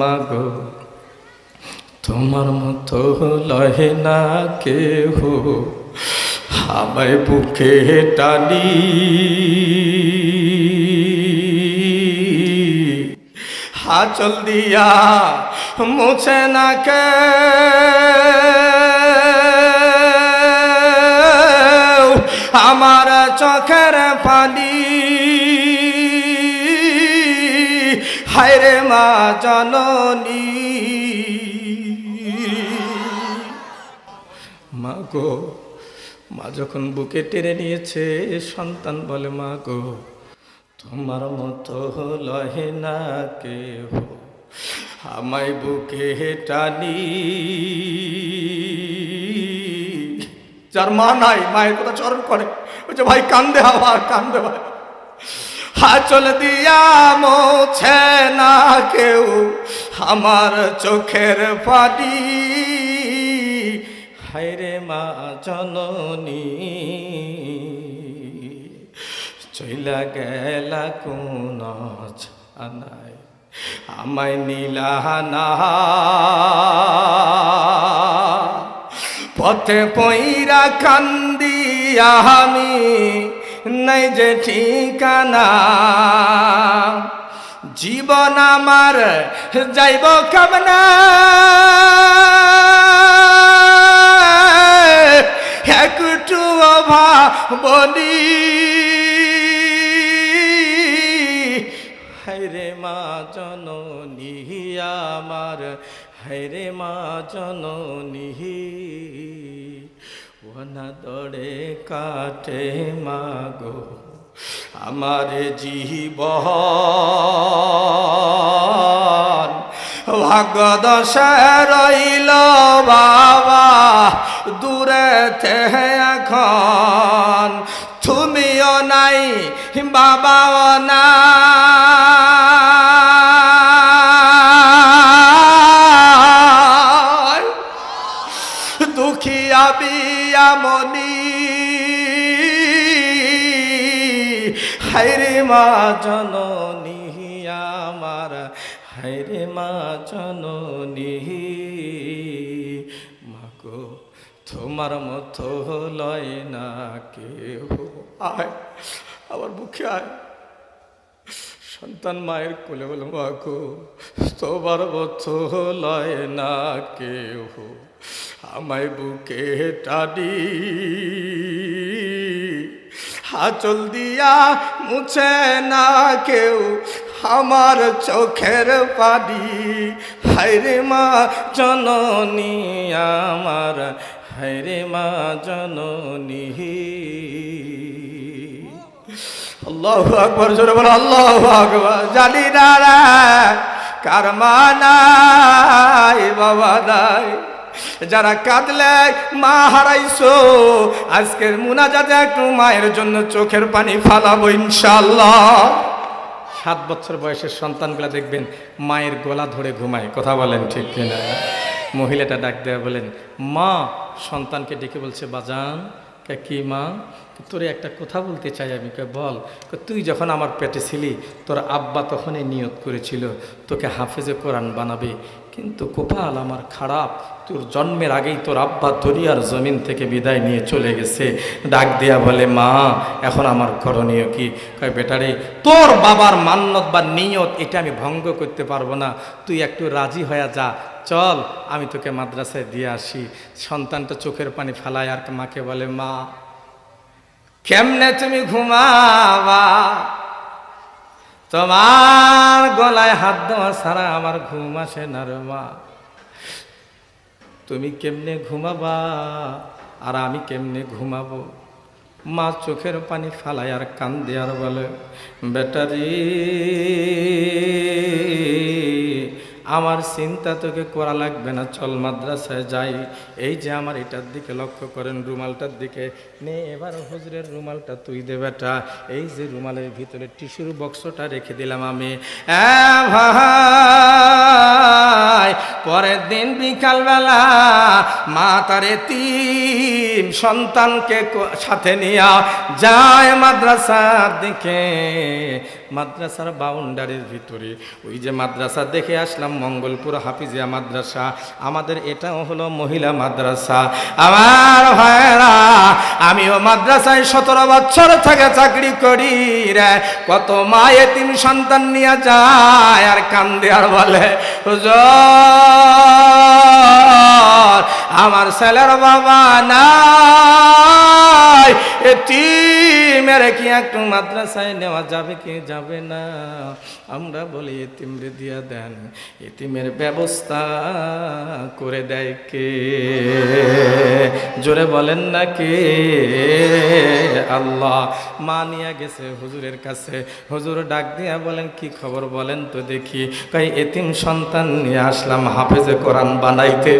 মাগো, তোমার মতো লহে না কেহ, আমায় বুকে টানি। হাচল দিয়া মুছে না কে। আমার চোখের পানি হায়রে মা জননী। মা গো, মা যখন বুকে টেনে নিয়েছে, সন্তান বলে, মা গো, তোমার মতো লহে না কেহ, আমায় বুকে টানি। যার মা নাই, মায়ের কথা চরণ করে। বলছে, ভাই, কান্দে আবার কান্দে ভাই হাচল দিয়া মোছে না কেউ আমার চোখের পানি। হায়রে মা জননী, চইলা গেলা কোন জানায় আমায় নীলাহানা পথে পইরা কান্দি আমি নাই যে ঠিকানা। জীবন আমার যাইব কামনা? একটু অভা বলি হায়রে মা জননী আমার। হায়রে মা জননী। দড়ে কাটে মাগো, আমার জীব ভাগ্য দশে রইল বাবা, দূরে তে এখন। তুমিও নাই, বাবাও না মনি। হাইরে মা জননী, আমার হাইরে মা জননী। মাগো তোমার মতো লয় না কেউ আয় আবার বুকে আয়। সন্তান মায়ের কোলে বলে মাগো তোমার মতো লয় না কেউ আমায় বুকে টানি। হাচল দিয়া মুছে না কেউ আমার চোখের পানি। হায়রে মা জননী আমার, হায়রে মা জননী। আল্লাহ আকবর, জোরে বলো, আল্লাহ আকবর। জানি না কার বাবা নাই। যারা কাঁদলে মা হারাইছো, আজকের মুনাজাতে একটু মায়ের জন্য চোখের পানি ফালাবো ইনশাল্লাহ সাত বছর বয়সের সন্তানগুলা দেখবেন মায়ের গলা ধরে ঘুমায়, কথা বলেন ঠিক কিনা? মহিলাটা ডাক দেয়া বলেন, মা, সন্তানকে ডেকে বলছে, বাজান, কে মা? তোরে একটা কথা বলতে চাই আমি, কে বল? তুই যখন আমার পেটে ছিলি, তোর আব্বা তখনই নিয়ত করেছিল, তোকে হাফেজে কোরআন বানাবে কিন্তু কোপাল আমার খারাপ। তোর জন্মের আগেই তোর আব্বা দরিয়ার জমিন থেকে বিদায় নিয়ে চলে গেছে। ডাক দেয়া বলে, মা, এখন আমার করণীয় কি? কয় বেটারে তোর বাবার মান্যত বা নিয়ত এটা আমি ভঙ্গ করতে পারব না। তুই একটু রাজি হয়ে যা। চল, আমি তোকে মাদ্রাসায় দিয়ে আসি। সন্তানটা চোখের পানি ফেলায় আর মাকে বলে, মা, কেমনে তুমি ঘুমাবা? তোমার গলায় হাত দেওয়া ছাড়া আমার ঘুম আসে না রে মা। তুমি কেমনে ঘুমাবা আর আমি কেমনে ঘুমাবো? মা চোখের পানি ফালায় আর কান্দে আর বলে, বেটারি আমার চিন্তা তোকে করা লাগবে না, চল মাদ্রাসায় যাই। এই যে আমার এটার দিকে লক্ষ্য করেন, রুমালটার দিকে। নে এবার হুজুরের রুমালটা তুই দে বেটা। এই যে রুমালের ভিতরে টিস্যুর বক্সটা রেখে দিলাম আমি। ভাই, পরের দিন বিকালবেলা মা তারে তিন সন্তানকে সাথে নিয়ে যায় মাদ্রাসার দিকে। মাদ্রাসার বাউন্ডারির ভিতরে। ওই যে মাদ্রাসা দেখে আসলাম, মঙ্গলপুর হাফিজিয়া মাদ্রাসা। আমাদের এটাও হলো মহিলা মাদ্রাসা। আমার ভাইরা আমিও মাদ্রাসায় সতেরো বছর থেকে চাকরি করি রে। কত মায়ে তিন সন্তান নিয়ে যায় আর কান্দে আর বলে আমার ছেলের বাবা নাই। এতিমের কি একটু মাদ্রাসায় নেওয়া যাবে, কি যাবে না? আমরা বলি এতিমরে দিয়া দেন, এতিমের ব্যবস্থা করে দেয় কে? জোরে বলেন না কে আল্লাহ মা নিয়ে গেছে হুজুরের কাছে। হুজুর ডাক দিয়া বলেন, কি খবর বলেন তো দেখি। কই এতিম সন্তান নিয়ে আসলাম হাফেজে কোরআন বানাইতে।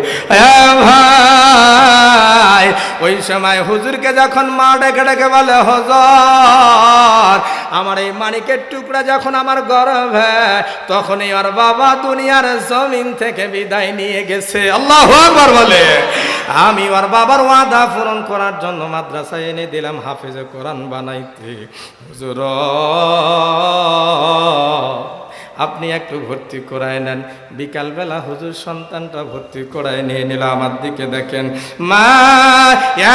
ভাই, ওই সময় হুজুরকে যখন মা ডেকে ডেকে বলে, হজর, আমার এই মানিকের টুকরা যখন আমার গর্ভে, তখনই আর বাবা দুনিয়ার জমিন থেকে বিদায় নিয়ে গেছে। আল্লাহ বলে। আমি ওর বাবার ওয়াদা পূরণ করার জন্য মাদ্রাসায় এনে দিলাম হাফেজে কোরআন বানাইতে। হুজুর আপনি একটু ভর্তি করায় নেন। বিকালবেলা হুজুর সন্তানটা ভর্তি করায় নিয়ে নিল আমার দিকে দেখেন। মা,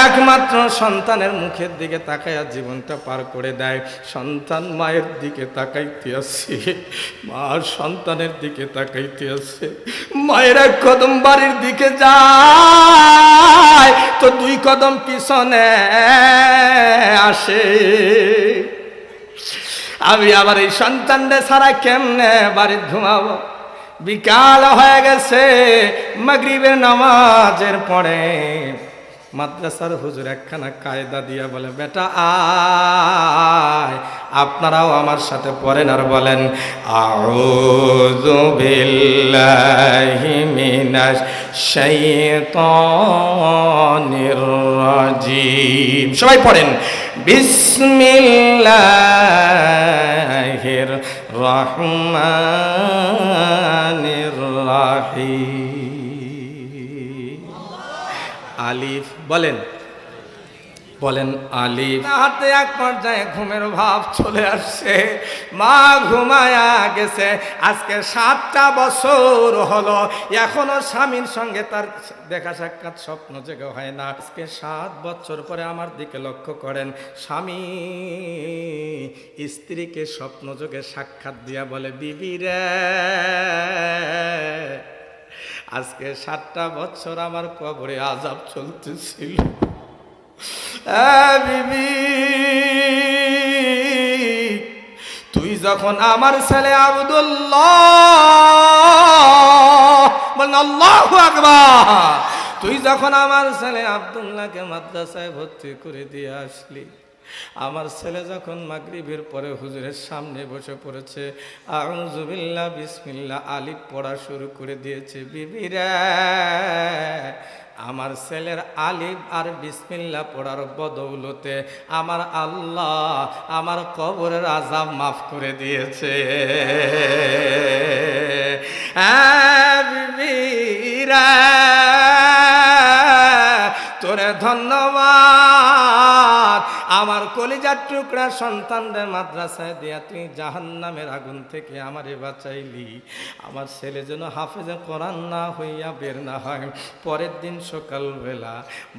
একমাত্র সন্তানের মুখের দিকে তাকাইয়া জীবনটা পার করে দেয়। সন্তান মায়ের দিকে তাকাইতে আসছে মা সন্তানের দিকে তাকাইতে আসছে মায়ের এক কদম বাড়ির দিকে যায়। তো দুই কদম পিছনে আসে। আমি আবার এই সন্তানদের সারা কেমনে বাড়ির ঘুমাবো? বিকাল হয়ে গেছে মগরিবের নামাজের পরে মাদ্রাসার হুজুর একখানা কায়দা দিয়া বলে, বেটা, আয়, আপনারাও আমার সাথে পড়েন আর বলেন, আউযু বিল্লাহি মিনাশ শাইতানির রাজিম। সবাই পড়েন, বিসমিল্লাহির রহমানির রাহিম। আলিফ বলেন। বলেন আলিফ। হাতে এক পর্যায়ে ঘুমের ভাব চলে আসছে। মা ঘুমায়া গেছে। আজকে সাতটা বছর হলো। এখনও স্বামীর সঙ্গে তার দেখা সাক্ষাৎ স্বপ্ন জেগে হয় না। আজকে সাত বছর পরে আমার দিকে লক্ষ্য করেন। স্বামী স্ত্রীকে স্বপ্ন যোগে সাক্ষাৎ দিয়া বলে বিবি রে আজকে সাতটা বছর আমার কবরে আজাব চলতেছিল। তুই যখন আমার ছেলে আবদুল্লাহ আল্লাহু তুই যখন আমার ছেলে আবদুল্লাহকে মাদ্রাসায় ভর্তি করে দিয়ে আসলি আমার ছেলে যখন মাগরিবের পরে হুজুরের সামনে বসে পড়েছে আউজুবিল্লাহ বিসমিল্লাহ আলিফ পড়া শুরু করে দিয়েছে বিবিরা আমার ছেলের আলিফ আর বিসমিল্লা পড়ার বদৌলতে আমার আল্লাহ আমার কবরের আজাব মাফ করে দিয়েছে। হ্যাঁ, তোরে ধন্যবাদ। আমার কলিজার টুকরা সন্তানদের মাদ্রাসায় দেয়া তুই জাহান নামের আগুন থেকে আমারে বাঁচাইলি। আমার ছেলে যেন হাফেজে কোরআন না হইয়া বের না হয়। পরের দিন সকালবেলা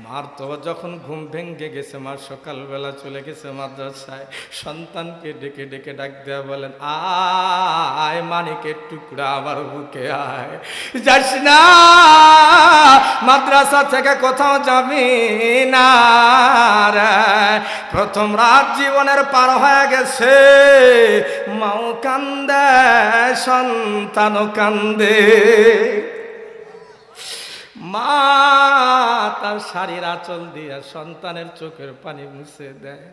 মার তো যখন ঘুম ভেঙ্গে গেছে, মার সকালবেলা চলে গেছে মাদ্রাসায়। সন্তানকে ডেকে ডেকে ডাক দেয়া বলেন, আয় মানিকের টুকরা আমার বুকে আয়। যাস না, মাদ্রাসা থেকে কোথাও যাবি না। প্রথম রাত জীবনের পার হয়ে গেছে। মাও কান্দে সন্তান কান্দে। মা তার শাড়ির আঁচল দিয়ে সন্তানের চোখের পানি মুছে দেয়।